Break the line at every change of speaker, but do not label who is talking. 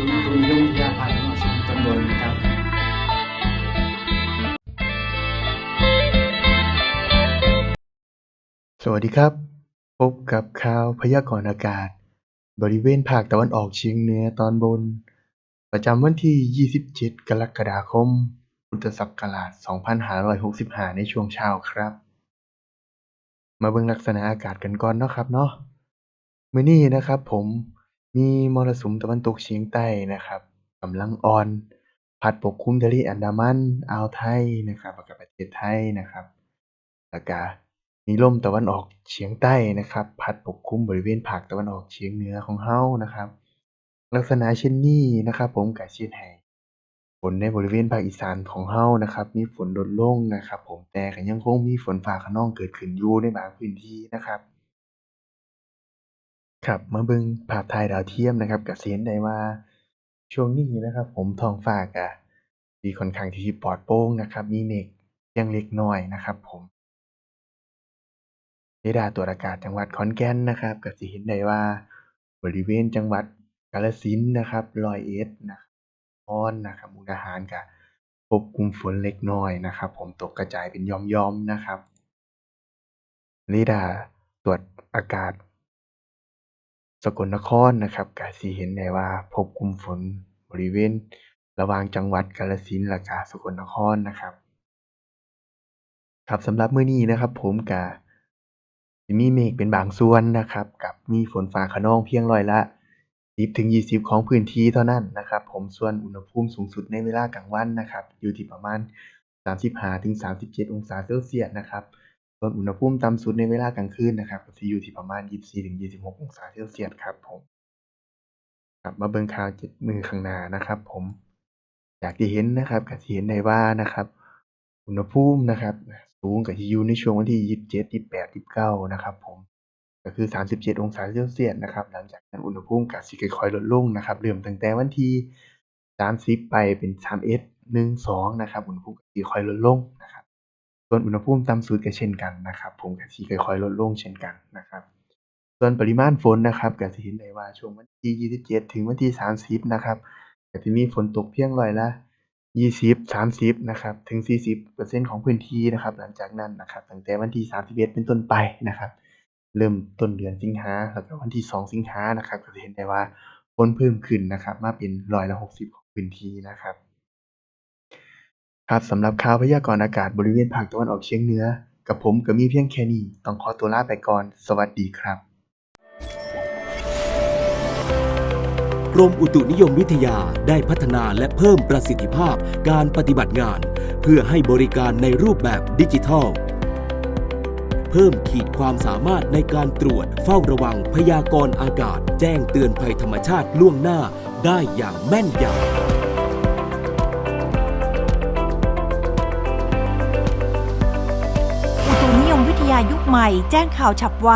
ศูนย์อุตุนิยมวิทยาภาคตะวันตอนบนนะครับ
สวัสดีครับ พบกับข่าวพยากรณ์อากาศ บริเวณภาคตะวันออกเฉียงเหนือตอนบน ประจำวันที่ 27 กรกฎาคม พุทธศักราช 2565 ในช่วงเช้าครับ มาเบิ่งลักษณะอากาศกันก่อนเนาะครับเนาะมื้อนี้นะครับผม มีมรสุมตะวันตกเฉียงใต้นะครับกำลังอ่อน พัดปกคลุมทะเลอันดามัน อ่าวไทยนะครับ แล้วก็ประเทศไทยนะครับ แล้วก็มีลมตะวันออกเฉียงใต้นะครับ พัดปกคลุมบริเวณภาคตะวันออกเฉียงเหนือของเฮานะครับ ลักษณะเช่นนี้นะครับผมก็เช่นให้ฝนในบริเวณภาคอีสานของเฮานะครับ มีฝนลดลงนะครับ ผมแต่ก็ยังคงมีฝนฟ้าคะนองเกิดขึ้นอยู่ในบางพื้นที่นะครับ ครับมาเบิงภาพถ่ายดาวเทียมนะครับก็สิเห็นได้ว่าช่วงนี้นะครับ ผมทองฟ้าก็สิค่อนข้างที่ปลอดโปร่งนะครับ มีเมฆเพียงเล็กน้อยนะครับ ผมเรดาร์ตรวจอากาศจังหวัดขอนแก่นนะครับก็สิเห็นได้ว่าบริเวณจังหวัดกาฬสินนะครับร้อยเอ็ดนะครับนนะครับมุกดาหารก็พบกลุ่มฝนเล็กน้อยนะครับ ผมตกกระจายเป็นย่อมๆนะครับเรดาร์ตรวจอากาศ สกลนครนะครับก็สิเห็นได้ว่าพบกลุ่มฝนบริเวณระหว่างจังหวัดกาฬสินธุ์และก็สกลนครนะครับ ครับสำหรับมื้อนี้นะครับ ผมก็สิมีเมฆเป็นบางส่วนนะครับ กับมีฝนฟ้าคะนองเพียงร้อยละ10ถึง20 ของพื้นที่เท่านั้นนะครับ ผมส่วนอุณหภูมิสูงสุดในเวลากลางวันนะครับ อยู่ที่ประมาณ 35ถึง37 องศาเซลเซียสนะครับ ส่วนอุณหภูมิต่ำสุดในเวลากลางคืนนะครับก็สิอยู่ที่ประมาณ 24-26 องศาเซลเซียสครับผมครับมาเบิ่งข่าวเจ็ดมือข้างหน้านะครับผมอยากที่เห็นนะครับก็สิเห็นได้ว่านะครับ อุณหภูมินะครับสูงก็สิอยู่ในช่วงวันที่ 27 28 29 นะครับผมก็คือ 37 องศาเซลเซียสนะครับหลังจากนั้นอุณหภูมิก็สิค่อยๆลดลงนะครับเริ่มตั้งแต่วันที่ 30 ไปเป็น 31 1 2 นะครับอุณหภูมิก็สิค่อยลดลง ส่วนอุณหภูมิต่ำสุดก็เช่นกันนะครับ ผมก็สิค่อยๆลดลงเช่นกันนะครับ ส่วนปริมาณฝนนะครับก็สิเห็นได้ว่าช่วงวันที่ 27 ถึงวันที่ 30 นะครับก็สิมีฝนตกเพียงร้อยละ 20 30 นะครับ ถึง 40%ของพื้นที่นะครับ หลังจากนั้นนะครับ ตั้งแต่วันที่ 31 เป็นต้นไปนะครับ เริ่มต้นเดือนสิงหาแล้วก็วันที่ 2 สิงหานะครับ ก็จะเห็นได้ว่าฝนเพิ่มขึ้นนะครับ มาเป็นร้อยละ 60 ของพื้นที่นะครับ ครับ สำหรับข่าวพยากรณ์อากาศบริเวณภาคตะวันออกเฉียงเหนือ กับผมก็มีเพียงแค่นี้ ต้องขอตัวลาไปก่อน สวัสดีครับ
กรมอุตุนิยมวิทยาได้พัฒนาและเพิ่มประสิทธิภาพการปฏิบัติงาน เพื่อให้บริการในรูปแบบดิจิทัล เพิ่มขีดความสามารถในการตรวจเฝ้าระวังพยากรณ์อากาศ แจ้งเตือนภัยธรรมชาติล่วงหน้าได้อย่างแม่นยำ
ยุคใหม่แจ้งข่าวฉับไว